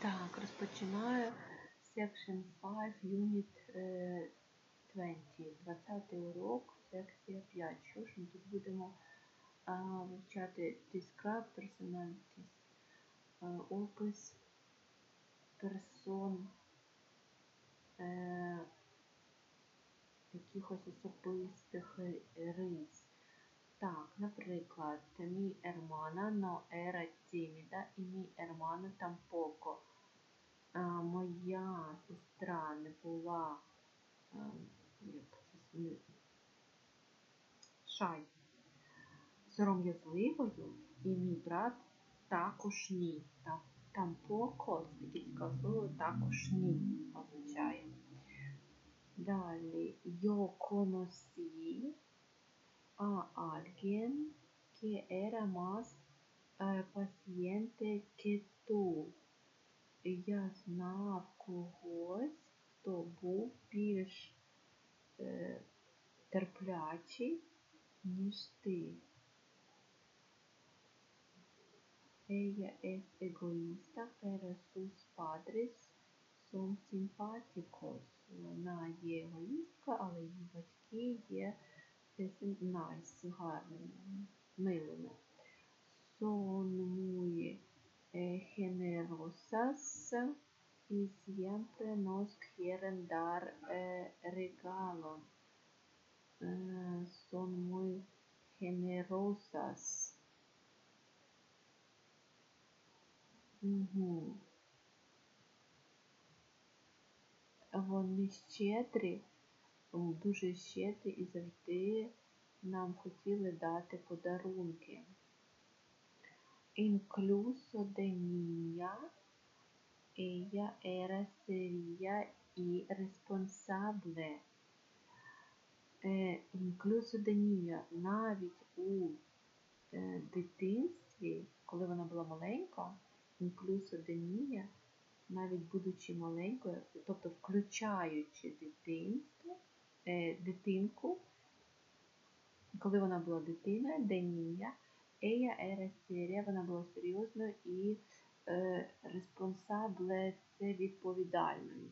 Так, розпочинаю Section 5, Unit е, 20, 20 урок, секція 5. Що ж ми тут будемо а, вивчати Describe Personalities, а, опис персон, е, якихось особистих рис. Наприклад, mi hermana no era tímida y mi hermano tampoco. Моя сестра не була шай сором'язливою, і мій брат також ні. Та- Тампоко, цікаве слово, також ні означає. Далі, conocí a alguien que era más eh, paciente que tú. Я знав когось, хто був більш е, терплячий, ніж ти. Ella es egoísta, pero sus padres son simpáticos. Вона є егоїстка, але її батьки є nice, гарними, милими. Son muy eh, generosas y siempre nos quieren dar eh, regalos. Eh, son muy generosas. Угу. Вони щедрі, дуже щедрі і завжди нам хотіли дати подарунки. Incluso de niña ella era seria y responsable. Incluso навіть у е, дитинстві, коли вона була маленька, incluso de навіть будучи маленькою, тобто включаючи дитинство, дитинку, коли вона була de niña, ella era seria, вона була серйозною і е, responsable – це відповідальною.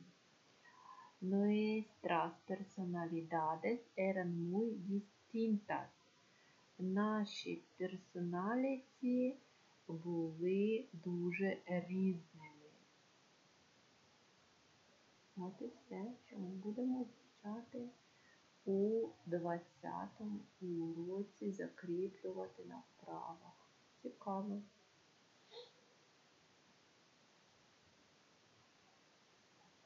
Nuestras personalidades eran muy distintas. Наші персоналіті були дуже різними. От і все, що ми будемо вивчати у 20-му уроці, закріплювати на вправах. Цікаво.